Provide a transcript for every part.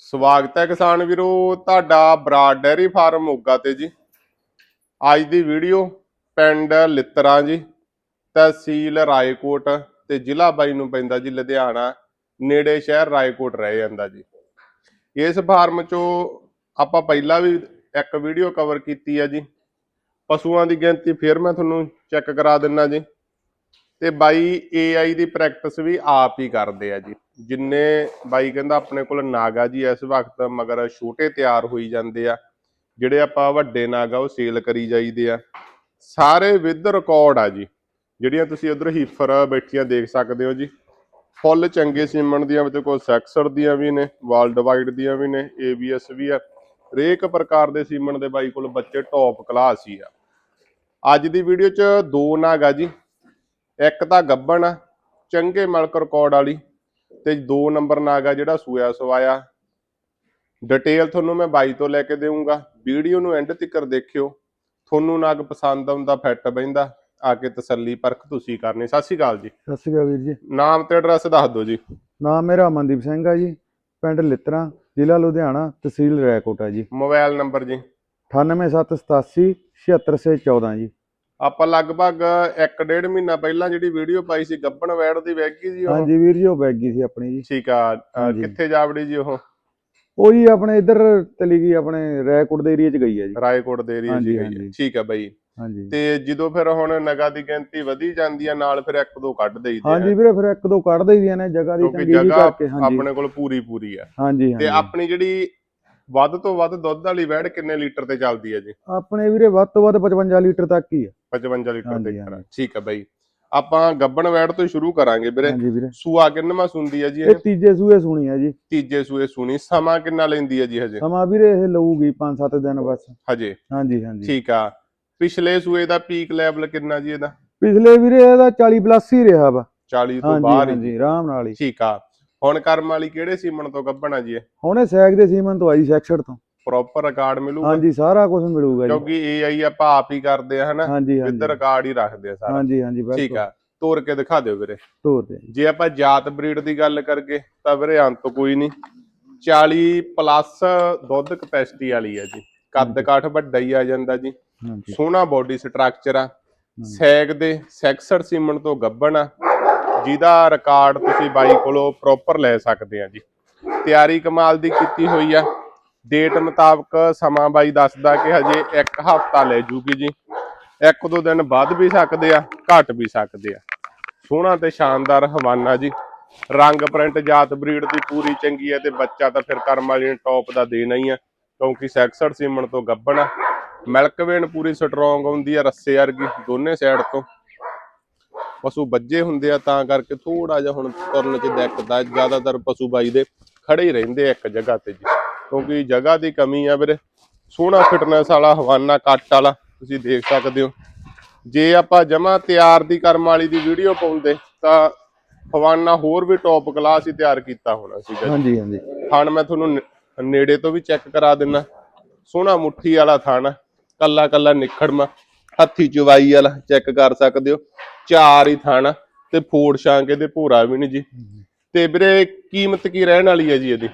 ਸਵਾਗਤ ਹੈ ਕਿਸਾਨ ਵੀਰੋ, ਤੁਹਾਡਾ ਬਰਾਡ ਡੈਰੀ ਫਾਰਮ ਮੋਗਾ ਤੇ ਜੀ। ਅੱਜ ਦੀ ਵੀਡੀਓ ਪਿੰਡ ਲਿੱਤਰਾ ਜੀ, ਤਹਿਸੀਲ ਰਾਏਕੋਟ ਤੇ ਜ਼ਿਲ੍ਹਾ ਬਾਈ ਨੂੰ ਪੈਂਦਾ ਜੀ, ਲੁਧਿਆਣਾ, ਨੇੜੇ ਸ਼ਹਿਰ ਰਾਏਕੋਟ ਰਹਿ ਜਾਂਦਾ ਜੀ। ਇਸ ਫਾਰਮ ਚੋਂ ਆਪਾਂ ਪਹਿਲਾਂ ਵੀ ਇੱਕ ਵੀਡੀਓ ਕਵਰ ਕੀਤੀ ਹੈ ਜੀ। ਪਸ਼ੂਆਂ ਦੀ ਗਿਣਤੀ ਫਿਰ ਮੈਂ ਤੁਹਾਨੂੰ ਚੈੱਕ ਕਰਾ ਦਿੰਨਾ ਜੀ। ਤੇ ਬਾਈ AI ਦੀ ਪ੍ਰੈਕਟਿਸ ਵੀ ਆਪ ਹੀ ਕਰਦੇ ਆ ਜੀ। ਜਿੰਨੇ ਬਾਈ ਕਹਿੰਦਾ ਆਪਣੇ ਕੋਲ ਨਾਗਾ ਜੀ ਇਸ ਵਕਤ ਮਗਰ ਛੋਟੇ ਤਿਆਰ ਹੋਈ ਜਾਂਦੇ ਆ। ਜਿਹੜੇ ਆਪਾਂ ਵੱਡੇ ਨਾਗਾ ਉਹ ਸੇਲ ਕਰੀ ਜਾਈਦੇ ਆ। ਸਾਰੇ ਵਿਦ ਰਿਕਾਰਡ ਆ ਜੀ। ਜਿਹੜੀਆਂ ਤੁਸੀਂ ਉਧਰ ਹੀਫਰ ਬੈਠੀਆਂ ਦੇਖ ਸਕਦੇ ਹੋ ਜੀ। ਫੁੱਲ ਚੰਗੇ ਸੀਮਨ ਦੀਆਂ ਵਿੱਚ ਕੋਈ ਸੈਕਸਰ ਦੀਆਂ ਵੀ ਨੇ ਵਰਲਡ ਵਾਈਡ ਦੀਆਂ ਵੀ ਨੇ ABS ਵੀ ਆ। ਹਰੇਕ ਪ੍ਰਕਾਰ ਦੇ ਸੀਮਨ ਦੇ ਬਾਈ ਕੋਲ ਬੱਚੇ ਟੌਪ ਕਲਾਸ ਹੀ ਆ। ਅੱਜ ਦੀ ਵੀਡੀਓ 'ਚ ਦੋ ਨਾਗ ਆ ਜੀ। ਇੱਕ ਤਾਂ ਗੱਬਣ ਆ ਚੰਗੇ ਮਲਕ ਰਿਕਾਰਡ ਵਾਲੀ ਤੇ ਦੋ ਨੰਬਰ ਨਾਗਾ ਜਿਹੜਾ ਸੂਆ ਸਵਾਇਆ। ਡਿਟੇਲ ਤੁਹਾਨੂੰ ਮੈਂ ਬਾਈ ਤੋਂ ਲੈ ਕੇ ਦੇਵਾਂਗਾ ਵੀਡੀਓ ਨੂੰ ਐਂਡ ਤੱਕ ਦੇਖਿਓ। ਤੁਹਾਨੂੰ ਨਾਗ ਪਸੰਦ ਆਉਂਦਾ ਫਿੱਟ ਬੈਂਦਾ ਆ ਕੇ ਤਸੱਲੀ ਪਰਖ ਤੁਸੀਂ ਕਰਨੀ। ਸਤਿ ਸ਼੍ਰੀ ਅਕਾਲ ਜੀ। ਸਤਿ ਸ਼੍ਰੀ ਅਕਾਲ ਵੀਰ ਜੀ। ਨਾਮ ਤੇ ਐਡਰੈਸ ਦੱਸ ਦਿਓ ਜੀ। ਨਾਮ ਮੇਰਾ ਅਮਨਦੀਪ ਸਿੰਘ ਆ ਜੀ। ਪਿੰਡ ਲਿੱਤਰਾ ਜ਼ਿਲ੍ਹਾ ਲੁਧਿਆਣਾ ਤਹਿਸੀਲ ਰੈਕੋਟ ਆ ਜੀ। ਮੋਬਾਈਲ ਨੰਬਰ ਜੀ। 98787 76614 ਜੀ। ਆਪਾਂ ਲਗਭਗ 1.5 ਮਹੀਨਾ ਪਹਿਲਾਂ ਜਿਹੜੀ ਵੀਡੀਓ ਪਾਈ ਸੀ ਗੱਬਣ ਵੈੜ ਦੀ ਵੈਗੀ ਜੀ ਉਹ। ਹਾਂਜੀ ਵੀਰ ਜੀ ਉਹ ਬੈਗੀ ਸੀ ਆਪਣੀ ਜੀ। ਠੀਕ ਆ ਅ, ਹਾਂਜੀ। ਕਿੱਥੇ ਜਾਵੜੀ ਜੀ ਉਹ? ਉਹ ਜੀ ਆਪਣੇ ਇੱਧਰ ਚਲੀ ਗਈ ਆਪਣੇ ਰੈਕੋਟ ਦੇ ਏਰੀਆ 'ਚ ਗਈ ਆ ਜੀ। ਰਾਏਕੋਟ ਦੇ ਏਰੀਆ ਹਾਂਜੀ, ਜੀ ਗਈ ਹੈ ਹਾਂਜੀ। ਠੀਕ ਆ ਬਾਈ। ਹਾਂਜੀ। ਤੇ ਜਦੋਂ ਫਿਰ ਹੁਣ ਨਗਾ ਦੀ ਗਿਣਤੀ ਵਧੀ ਜਾਂਦੀ ਆ ਨਾਲ ਫਿਰ ਇੱਕ ਦੋ ਕੱਢ ਦੇਈਦੇ ਆ। ਹਾਂਜੀ ਵੀਰੇ ਫਿਰ ਇੱਕ ਦੋ ਕੱਢ ਦਈਦੀਆਂ ਨੇ ਜਗ੍ਹਾ ਦੀ ਕਿਉਂਕਿ ਤੰਗੀ ਜੀ ਜਗ੍ਹਾ ਕਰਕੇ ਹਾਂਜੀ। ਆਪਣੇ ਕੋਲ ਪੂਰੀ ਪੂਰੀ ਆ। ਹਾਂਜੀ ਤੇ ਹਾਂਜੀ। ਆਪਣੀ ਜਿਹੜੀ ਵੱਧ ਤੋਂ ਵੱਧ ਦੁੱਧ ਵਾਲੀ ਵੈੜ ਕਿੰਨੇ ਲੀਟਰ ਤੇ ਚੱਲਦੀ ਹੈ ਜੀ? ਆਪਣੇ ਵੀਰੇ ਵੱਧ ਤੋਂ ਵੱਧ 55 ਲੀਟਰ ਤੱਕ ਹੀ ਆ। 55 ਲੀਟਰ ਹਾਂਜੀ, ਹਾਂਜੀ। ਠੀਕ ਆ ਬਾਈ। ਆਪਾਂ ਗੱਬਣ ਵੈੜ ਤੋਂ ਹੀ ਸ਼ੁਰੂ ਕਰਾਂਗੇ ਵੀਰੇ। ਹਾਂਜੀ ਵੀਰੇ। ਸੂਆ ਕਿੰਨਵਾਂ ਸੁੰਦੀ ਹੈ ਜੀ ਇਹ ਇਹ? ਤੀਜੇ ਸੂਏ ਸੁਣੀ ਆ ਜੀ। ਤੀਜੇ ਸੂਏ ਸੁਣੀ। ਸਮਾਂ ਕਿੰਨਾ ਲੈਂਦੀ ਹੈ ਜੀ ਹਜੇ? ਸਮਾਂ ਵੀਰੇ ਇਹ ਲਊਗੀ 5-7 ਦਿਨ ਬਸ। ਹਜੇ? ਹਾਂਜੀ ਹਾਂਜੀ। ਠੀਕ ਆ। ਪਿਛਲੇ ਸੂਏ ਦਾ ਪੀਕ ਲੈਵਲ ਕਿੰਨਾ ਜੀ ਇਹਦਾ? ਪਿਛਲੇ ਵੀਰੇ ਇਹਦਾ 40 ਪਲੱਸ ਹੀ ਰਿਹਾ ਵਾ। 40 ਤੋਂ ਹਾਂਜੀ ਬਾਹਰ ਹੀ। ਹਾਂਜੀ ਆਰਾਮ ਨਾਲ ਹੀ। ਠੀਕ ਆ। ਹੁਣ ਕਰਮ ਵਾਲੀ ਕਿਹੜੇ ਸੀਮਨ ਤੋਂ ਗੱਬਣ ਆ ਜੀ ਇਹ? ਹੁਣੇ ਸੈਕ ਦੇ ਸੀਮਨ ਤੋਂ ਆਈ ਸੈਕਸ਼ਰ ਤੋਂ। ਪ੍ਰੋਪਰ ਰਿਕਾਰਡ ਮਿਲੂਗਾ। ਹਾਂਜੀ ਸਾਰਾ ਕੁਝ ਮਿਲੂਗਾ ਜੀ। ਕਿਉਂਕਿ AI ਆਪਾਂ ਆਪ ਹੀ ਕਰਦੇ ਆ ਹਨਾ? ਹਾਂਜੀ ਹਾਂਜੀ। ਰਿਕਾਰਡ ਹੀ ਰੱਖਦੇ ਆ ਸਾਰਾ। ਹਾਂਜੀ ਹਾਂਜੀ ਠੀਕ ਆ। ਤੋਰ ਕੇ ਦਿਖਾ ਦਿਓ ਵੀਰੇ। ਤੋਰ ਤੇ ਜੇ। ਆਪਾਂ ਜਾਤ ਬਰੀਡ ਦੀ ਗੱਲ ਕਰਗੇ ਤਾਂ ਵੀਰੇ ਅੰਤ ਕੋਈ ਨਹੀਂ। 40 ਪਲੱਸ ਦੁੱਧ ਕਪੈਸਿਟੀ ਵਾਲੀ ਆ ਜੀ। ਕੱਦ ਕਾਠ ਵੱਡਾ ਹੀ ਆ ਜਾਂਦਾ ਜੀ। ਸੋਹਣਾ ਬਾਡੀ ਸਟਰਕਚਰ ਆ। ਸੈਗ ਦੇ ਸੈਕਸਰ ਸੀਮਨ ਤੋਂ ਗੱਬਣ ਆ। ਜਿਹਦਾ ਰਿਕਾਰਡ ਤੁਸੀਂ ਬਾਈ ਕੋਲੋਂ ਪ੍ਰੋਪਰ ਲੈ ਸਕਦੇ ਆ ਜੀ। ਤਿਆਰੀ ਕਮਾਲ ਦੀ ਕੀਤੀ ਹੋਈ ਆ। ਡੇਟ ਮੁਤਾਬਕ ਸਮਾਂ ਬਾਈ ਦੱਸਦਾ ਕਿ ਹਜੇ ਇੱਕ ਹਫ਼ਤਾ ਲੈ ਜੂਗੀ ਜੀ। ਇੱਕ ਦੋ ਦਿਨ ਵੱਧ ਵੀ ਸਕਦੇ ਆ, ਘਟ ਵੀ ਸਕਦੇ ਆ। ਸੋਹਣਾ ਤੇ ਸ਼ਾਨਦਾਰ ਹਵਾਨਾ ਜੀ। ਰੰਗ ਪ੍ਰਿੰਟ ਜਾਤ ਬਰੀਡ ਦੀ ਪੂਰੀ ਚੰਗੀ ਹੈ ਤੇ ਬੱਚਾ ਤਾਂ ਫਿਰ ਕਰਮ ਵਾਲੀ ਨੇ ਟੌਪ ਦਾ ਦੇਣਾ ਹੀ ਆ, ਕਿਉਂਕਿ ਸੈਕਸਰ ਸੀਮਣ ਤੋਂ ਗੱਬਣ। ਆ ਮਿਲਕ ਵੇਨ ਪੂਰੀ ਸਟਰੋਂਗ ਹੁੰਦੀ ਆ ਰੱਸੇ ਵਰਗੀ ਦੋਨੇ ਸਾਈਡ ਤੋਂ। ਪਸ਼ੂ ਵੱਜੇ ਹੁੰਦੇ ਆ, ਤਾਂ ਕਰਕੇ ਥੋੜਾ ਜਿਹਾ ਹੁਣ ਤੁਰਨ ਚ ਦਿੱਕਤ ਜ਼ਿਆਦਾਤਰ ਪਸ਼ੂ ਬਾਈ ਦੇ ਖੜੇ ਹੀ ਰਹਿੰਦੇ ਆ ਇੱਕ ਜਗ੍ਹਾ ਤੇ ਜੀ। ਕਿਉਂਕਿ ਜਗ੍ਹਾ ਦੀ ਕਮੀ ਆ ਵੀਰੇ। ਸੋਹਣਾ ਫਿਟਨੈਸ ਵਾਲਾ ਹਵਾਨਾ ਕੱਟ ਵਾਲਾ ਤੁਸੀਂ ਦੇਖ ਸਕਦੇ ਹੋ। ਜੇ ਆਪਾਂ ਜਮਾ ਤਿਆਰ ਦੀ ਕਰਮ ਵਾਲੀ ਦੀ ਵੀਡੀਓ ਪਾਉਂਦੇ ਤਾਂ ਹਵਾਨਾ ਹੋਰ ਵੀ ਟੌਪ ਕਲਾਸ ਹੀ ਤਿਆਰ ਕੀਤਾ ਹੋਣਾ ਸੀਗਾ। ਹਾਂਜੀ ਹਾਂਜੀ। ਥਣ ਮੈਂ ਤੁਹਾਨੂੰ ਨੇੜੇ ਤੋਂ ਵੀ ਚੈੱਕ ਕਰਾ ਦਿੰਨਾ। ਸੋਹਣਾ ਮੁੱਠੀ ਵਾਲਾ ਥਣ ਕੱਲਾ ਕੱਲਾ ਨਿਖੜਮਾ ਹੱਥੀ ਚੁਵਾਈ ਵਾਲਾ ਚੈੱਕ ਕਰ ਸਕਦੇ ਹੋ। ਚਾਰ ਹੀ ਥਣ ਤੇ ਫੋੜ ਛਾਂਗੇ ਦੇ ਭੋਰਾ ਵੀ ਨਹੀਂ ਜੀ। ਤੇ ਵੀਰੇ ਕੀਮਤ ਕੀ ਰਹਿਣ ਵਾਲੀ ਹੈ ਜੀ ਇਹਦੀ?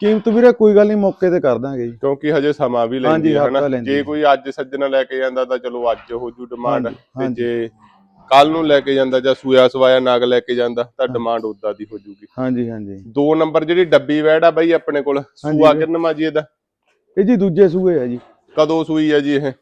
ਕੀਮਤ ਵੀਰੇ ਕੋਈ ਗੱਲ ਨਹੀਂ ਮੌਕੇ ਤੇ ਕਰ ਦਾਂਗੇ ਜੀ। ਕਿਉਂਕਿ ਹਜੇ ਸਮਾਂ ਵੀ ਲੈਂਦੀ ਹੈ ਹਨਾ? ਜੇ। ਕੋਈ ਅੱਜ ਸੱਜਣਾ ਲੈ ਕੇ ਜਾਂਦਾ ਤਾਂ ਚਲੋ ਅੱਜ ਹੋ ਜੂ ਡਿਮਾਂਡ ਤੇ। ਜੇ ਕੱਲ ਨੂੰ ਲੈ ਕੇ ਜਾਂਦਾ ਜਾਂ ਸੂਆ ਸਵਾਇਆ ਨਾਗ ਲੈ ਕੇ ਜਾਂਦਾ ਤਾਂ ਡਿਮਾਂਡ ਉਦਾਂ ਦੀ ਹੋ ਜੂਗੀ। ਹਾਂਜੀ ਹਾਂਜੀ। ਦੋ ਨੰਬਰ ਜਿਹੜੀ ਡੱਬੀ ਵੈੜ ਆ ਬਾਈ ਆਪਣੇ ਕੋਲ ਸੂਆ। ਕਿੰਨਵਾਂ ਜੀ ਇਹਦਾ? ਇਹ ਜੀ ਦੂਜੇ ਸੂਏ ਆ ਜੀ। ਕਦੋਂ ਸੂਈ ਹੈ ਜੀ ਇਹ?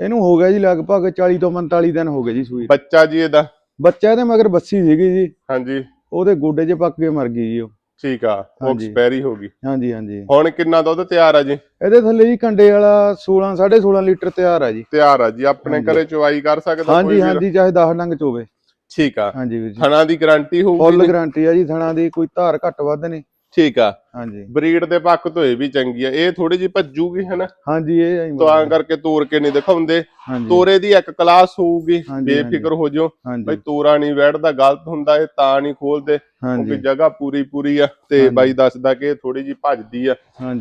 ਇਹਨੂੰ ਹੋ ਗਿਆ ਜੀ ਲਗਭਗ 40 ਤੋਂ 45 ਦਿਨ ਹੋ ਗਏ ਜੀ ਸੂਈ। ਬੱਚਾ ਜੀ ਇਹਦਾ? ਬੱਚਾ ਇਹਦੇ ਮਗਰ ਬੱਸੀ ਸੀਗੀ ਜੀ। ਹਾਂਜੀ। ਉਹਦੇ ਗੋਡੇ 'ਚ ਪੱਕ ਕੇ ਮਰ ਗਈ ਜੀ ਉਹ। ਠੀਕ ਆ ਉਹ ਹਾਂਜੀ। ਐਕਸਪਾਇਰੀ ਹੋ ਗਈ ਹਾਂਜੀ ਹਾਂਜੀ ਹੁਣ ਕਿੰਨਾ ਦੁੱਧ ਤਿਆਰ ਆ ਜੀ ਇਹਦੇ ਥੱਲੇ ਜੀ ਕੰਡੇ ਵਾਲਾ 16 16.5 ਲੀਟਰ ਤਿਆਰ ਆ ਜੀ ਤਿਆਰ ਆ ਜੀ ਆਪਣੇ ਹਾਂਜੀ। ਘਰੇ ਚੁਆਈ ਕਰ ਸਕਦਾ ਹਾਂਜੀ ਵੀਰ? ਹਾਂਜੀ ਚਾਹੇ 10 ਡੰਗ ਚੋਵੇ ਠੀਕ ਆ ਹਾਂਜੀ ਵੀਰ ਜੀ ਥਣਾ ਦੀ ਗਾਰੰਟੀ ਹੋਊਗੀ ਫੁੱਲ ਜੀ? ਗਾਰੰਟੀ ਆ ਜੀ ਥਣਾ ਦੀ ਕੋਈ ਧਾਰ ਘੱਟ ਵੱਧ ਨਹੀਂ ਠੀਕ ਆ। ਹਾਂਜੀ। ਬਰੀਡ ਦੇ ਪੱਖ ਤੋਂ ਇਹ ਵੀ ਚੰਗੀ ਆ। ਇਹ ਥੋੜੀ ਜੀ ਭੱਜੂਗੀ ਹਨਾ ਹਾਂਜੀ ਇਹ ਆਈ ਤਾਂ ਕਰਕੇ ਤੋਰ ਕੇ ਨਹੀਂ ਦਿਖਾਉਂਦੇ। ਤੋਰੇ ਦੀ ਇੱਕ ਕਲਾਸ ਹੋਊਗੀ ਬੇਫਿਕਰ ਹੋ ਜਾਓ। ਬਈ ਤੋਰਾ ਨਹੀਂ ਵੜਦਾ ਗਲਤ ਹੁੰਦਾ ਇਹ ਤਾਂ ਨਹੀਂ ਖੋਲਦੇ। ਕਿਉਂਕਿ ਜਗ੍ਹਾ ਪੂਰੀ ਪੂਰੀ ਆ ਤੇ। ਬਾਈ ਦੱਸਦਾ ਕਿ ਥੋੜੀ ਜੀ ਭੱਜਦੀ ਆ।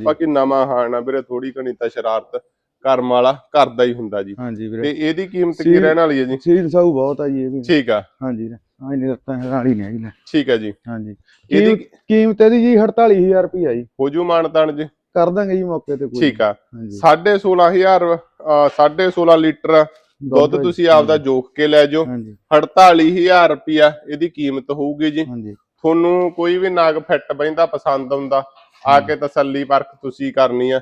ਬਾਕੀ ਨਵਾਂ ਹਾਣ ਵੀਰੇ ਥੋੜੀ ਘਣੀ ਤਾਂ ਸ਼ਰਾਰਤ। ਕਰਮ ਵਾਲਾ ਘਰ ਦਾ ਹੀ ਹੁੰਦਾ ਜੀ। ਹਾਂਜੀ ਤੇ ਇਹਦੀ ਕੀਮਤ ਕੀ ਰਹਿਣ ਵਾਲੀ ਹੈ ਜੀ? ਸੀਲ ਸਾਊ ਬਹੁਤ ਆ ਜੀ ਇਹ ਵੀ। ਠੀਕ ਆ। ਹਾਂਜੀ ਹਾਂ ਨਹੀਂ ਲੱਤਾਂ ਨਾਲ ਹੀ ਨੇ ਜੀ ਲੈ। ਠੀਕ ਆ ਜੀ। ਹਾਂਜੀ। ਇਹਦੀ ਕੀਮ- ਕੀਮਤ ਇਹਦੀ ਜੀ 48000 ਰੁਪਈਆ ਜੀ। ਹੋ ਜੂ ਮਾਨਤਾਨ ਜੀ। ਕਰ ਦਾਂਗੇ ਜੀ ਮੌਕੇ ਤੇ ਕੋਈ। ਠੀਕ ਆ। ਹਾਂਜੀ। 16500 16.5 ਲੀਟਰ ਦੁੱਧ। ਤੁਸੀਂ ਆਪਦਾ ਜੋਖ ਕੇ ਲੈ ਜਾਓ। ਹਾਂਜੀ। 48000 ਰੁਪਿਆ ਇਹਦੀ ਕੀਮਤ ਹੋਊਗੀ ਜੀ। ਤੁਹਾਨੂੰ ਕੋਈ ਵੀ ਨਾਗ ਫਿੱਟ ਬੈਂਦਾ ਪਸੰਦ ਆਉਂਦਾ ਆ ਕੇ ਤਸੱਲੀ ਪਰਖ ਤੁਸੀਂ ਕਰਨੀ ਆ।